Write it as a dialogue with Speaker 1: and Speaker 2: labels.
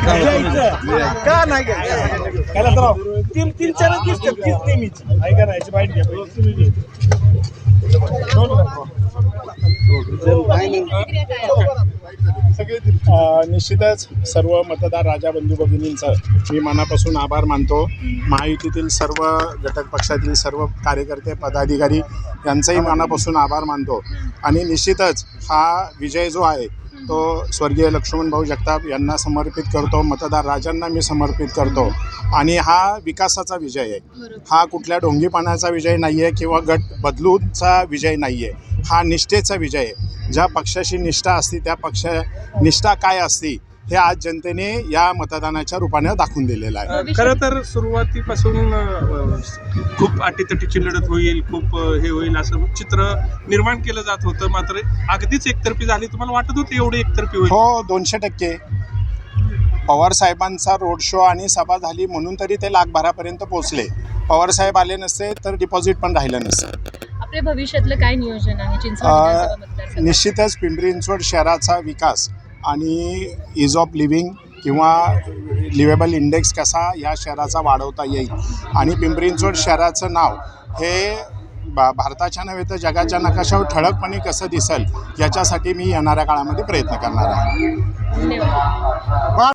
Speaker 1: का नाही तीन तीन चारच दिसतात तीच नेहमीची ऐका ना याची बाईट घ्या. तुम्ही
Speaker 2: निश्चितच सर्व मतदार राजा बंधू भगिनींचं मी मनापासून आभार मानतो. महायुतीतील सर्व घटक पक्षातील सर्व कार्यकर्ते पदाधिकारी यांचाही मनापासून आभार मानतो. आणि निश्चितच हा विजय जो आहे तो स्वर्गीय लक्ष्मण भाऊ जगताप यांना समर्पित करतो मतदार राजांना मी समर्पित करतो. आणि हा विकासाचा विजय आहे. हा कुठल्या ढोंगीपणाचा विजय नाही आहे किंवा गट बदलूचा विजय नाही आहे हा निष्ठेचा विजय आहे. ज्या पक्षाशी निष्ठा असते त्या पक्ष निष्ठा काय असते हे आज जनतेने या मतदानाच्या रूपाने दाखवून दिलेलं आहे.
Speaker 3: खरं तर सुरुवातीपासून अ, खूप अटीतटीची लढत होईल खूप अ, हे होईल असं चित्र निर्माण केलं जात होतं. मात्र अगदीच एकतर्फी झाली तुम्हाला वाटत होतं एवढी एकतर्फी होईल?
Speaker 2: हो दोनशे टक्के. पवार साहेबांचा रोड शो आणि सभा झाली म्हणून तरी ते लाखभरापर्यंत पोहोचले. पवार साहेब आले नसते तर डिपॉझिट पण राहिलं नसतं.
Speaker 4: आपल्या भविष्यातलं काय नियोजन आहे? चिंचवड
Speaker 2: अ,
Speaker 4: विधानसभा मतदारसंघात?
Speaker 2: निश्चितच पिंपरी चिंचवड शहराचा विकास आणि इज ऑफ लिव्हिंग किंवा लिवेबल इंडेक्स कसा या शहराचा वाढवता येईल? आणि पिंपरी चिंचवड शहराचं नाव हे बा भारताच्या नव्हे तर जगाच्या नकाशावर ठळकपणे कसं दिसेल याच्यासाठी मी येणाऱ्या काळामध्ये प्रयत्न करणार आहे.